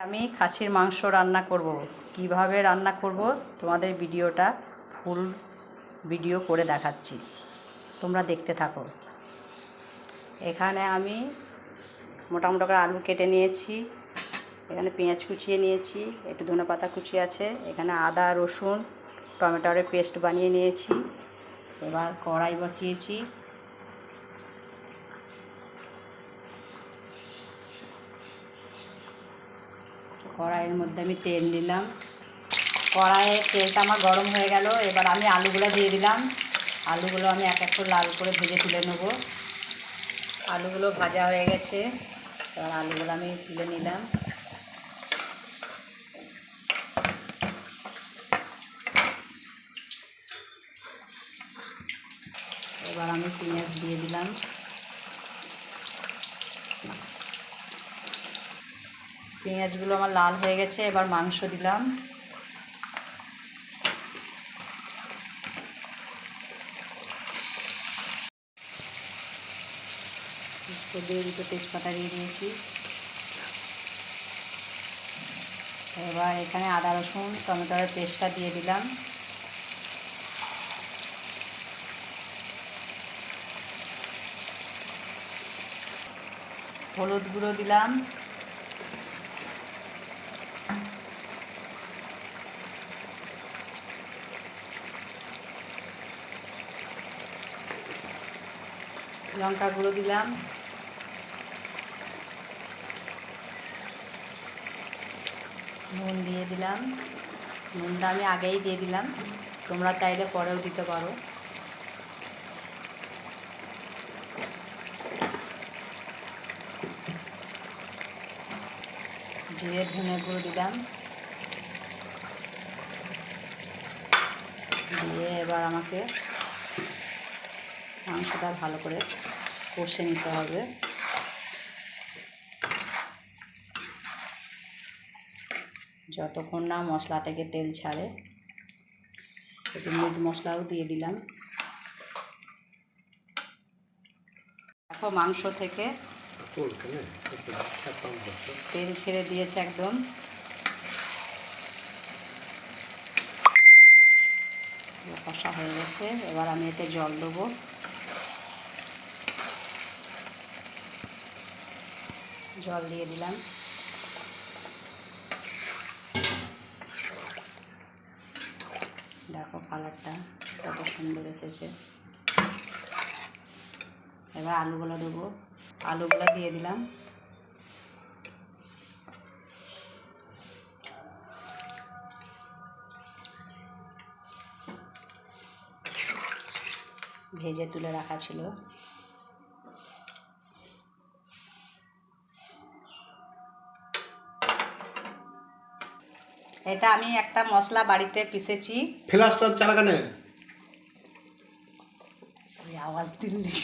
আমি খাসির মাংস রান্না করব। কীভাবে রান্না করব? তোমাদের ভিডিওটা ফুল ভিডিও করে দেখাচ্ছি। তোমরা দেখতে থাকো। এখানে আমি মোটামুটি করে আলু কেটে নিয়েছি, এখানে পেঁয়াজ কুচিয়ে নিয়েছি, একটু ধনে পাতা কুচি আছে, এখানে আদা, রসুন, টমেটোর পেস্ট বানিয়ে নিয়েছি, এবার কড়াই বসিয়েছি। কড়াইয়ের মধ্যে আমি তেল দিলাম। কড়াইয়ে তেলটা আমার গরম হয়ে গেল। এবার আমি আলুগুলো দিয়ে দিলাম। আলুগুলো আমি এক এক করে লাল করে ভেজে তুলে নেব। আলুগুলো ভাজা হয়ে গেছে। এবার আলুগুলো আমি তুলে নিলাম। এবার আমি পেঁয়াজ দিয়ে দিলাম। পেঁয়াজগুলো আমার লাল হয়ে গেছে, এবার মাংস দিলাম। দিয়ে দুটো তেজপাতা দিয়ে দিয়েছি। এবার এখানে আদা, রসুন, টমেটোর পেস্টটা দিয়ে দিলাম। হলুদ গুঁড়ো দিলাম। লঙ্কা গুঁড়ো দিলাম। নুন দিয়ে দিলাম। নুনটা আমি আগেই দিয়ে দিলাম। তোমরা চাইলে পরেও দিতে পারো। জিরে, ধনে গুঁড়ো দিলাম। দিয়ে এবার আমাকে মাংসটা ভালো করে কষে নিতে হবে। যতক্ষণ না মশলা থেকে তেল ছাড়ে, একটু মিট মশলাও দিয়ে দিলাম। দেখো মাংস থেকে তেল ছেড়ে দিয়েছে একদম। কষা হয়ে গেছে, এবার আমি এতে জল দেবো। জল দিয়ে দিলাম। দেখো কালারটা কত সুন্দর এসেছে। এবার আলুগুলো দেবো। আলুগুলো দিয়ে দিলাম। ভেজে তুলে রাখা ছিল। এটা আমি একটা মশলা বাড়িতে পিসেছি ফ্লাশটা চালাকানে। ওই আওয়াজ দিল্লি।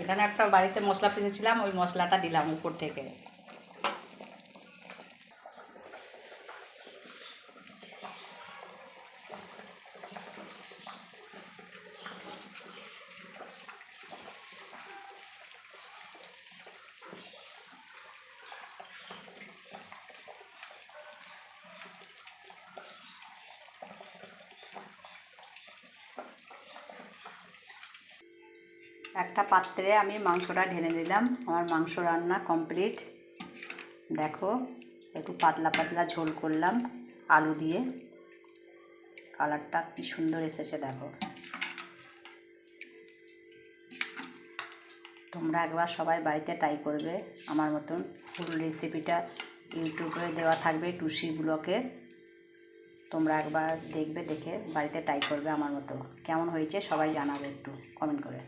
এখানে একটা বাড়িতে মশলা পিসেছিলাম ওই মশলাটা দিলাম উপর থেকে। একটা পাত্রে আমি মাংসটা ঢেলে নিলাম আমার মাংস রান্না কমপ্লিট। দেখো, একটু পাতলা পাতলা ঝোল করলাম আলু দিয়ে। কালারটা কি সুন্দর এসেছে, দেখো। তোমরা একবার সবাই বাড়িতে ট্রাই করবে। আমার মতন ফুল রেসিপিটা ইউটিউবে দেওয়া থাকবে টুসি ব্লকে তোমরা একবার দেখবে, দেখে বাড়িতে ট্রাই করবে আমার মতো। কেমন হয়েছে সবাই জানাবে একটু, কমেন্ট করে।